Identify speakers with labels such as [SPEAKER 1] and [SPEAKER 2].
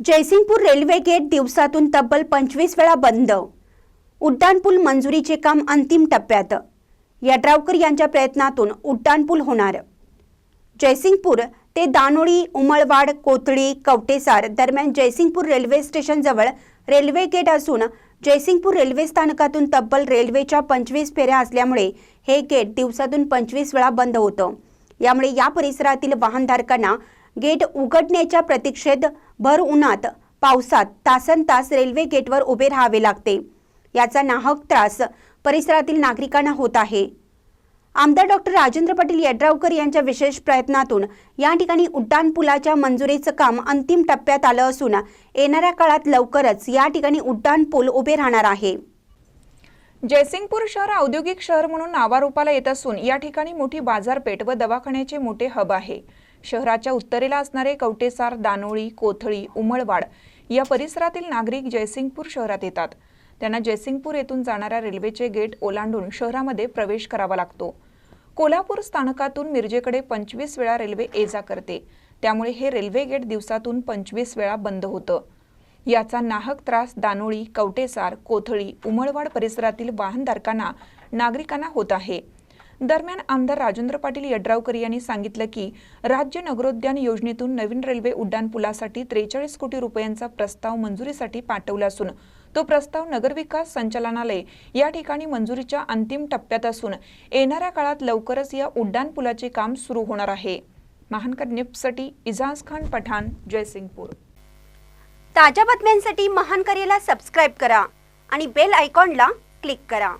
[SPEAKER 1] Jaysingpur railway gate दिवसातून तब्बल पंचवीस वेळा बंद. उड्डाणपूल मंजुरीचे काम अंतिम टप्प्यात. यड्रावकर यांच्या प्रयत्नातून उड्डाणपूल होणार. जयसिंगपूर ते दानोळी उमळवाड कोथळी कवटेसार दरम्यान जयसिंगपूर रेल्वे स्टेशनजवळ रेल्वे गेट असून जयसिंगपूर रेल्वे स्थानकातून तब्बल रेल्वेच्या पंचवीस फेऱ्या असल्यामुळे हे गेट दिवसातून पंचवीस वेळा बंद होतं. यामुळे या परिसरातील वाहनधारकांना गेट उघडण्याच्या प्रतीक्षेत भर उन्हात पावसात तासन तास रेल्वे गेटवर उभे राहावे लागते. याचा नाहक त्रास परिसरातील नागरिकांना होत आहे. आमदार डॉक्टर राजेंद्र पाटील यड्रावकर यांच्या विशेष प्रयत्नातून या ठिकाणी उड्डाणपुलाच्या मंजुरीचं काम अंतिम टप्प्यात आलं असून येणाऱ्या काळात लवकरच या ठिकाणी उड्डाणपूल उभे राहणार आहे.
[SPEAKER 2] जयसिंगपूर शहर औद्योगिक शहर म्हणून नावारूपाला येत असून या ठिकाणी मोठी बाजारपेठ व दवाखान्याचे मोठे हब आहे. शहराच्या उत्तरेला असणारे कवटेसार दानोळी कोथळी उमळवाड या परिसरातील नागरिक जयसिंगपूर शहरात येतात. त्यांना जयसिंगपूर येथून जाणाऱ्या रेल्वेचे गेट ओलांडून शहरामध्ये प्रवेश करावा लागतो. कोल्हापूर स्थानकातून मिरजेकडे पंचवीस वेळा रेल्वे ये जा करते. त्यामुळे हे रेल्वे गेट दिवसातून पंचवीस वेळा बंद होतं. याचा नाहक त्रास दानोळी कवटेसार कोथळी उमळवाड परिसरातील वाहनधारकांना नागरिकांना होत आहे. दरम्यान आमदार राजेंद्र पाटील यड्रावकर यांनी सांगितलं की राज्य नगरोद्यान योजनेतून नवीन रेल्वे उड्डाणपुलासाठी त्रेचाळीस कोटी रुपयांचा प्रस्ताव मंजुरीसाठी पाठवला असून तो प्रस्ताव नगरविकास संचालनालय या ठिकाणी मंजुरीच्या अंतिम टप्प्यात असून येणाऱ्या काळात लवकरच या उड्डाणपुलाचे काम सुरू होणार आहे. महानकर निप्ससाठी इजाज खान पठाण जयसिंगपूर.
[SPEAKER 1] ताज्या बातम्यांसाठी महान सबस्क्राईब करा आणि बेल आयकॉनला क्लिक करा.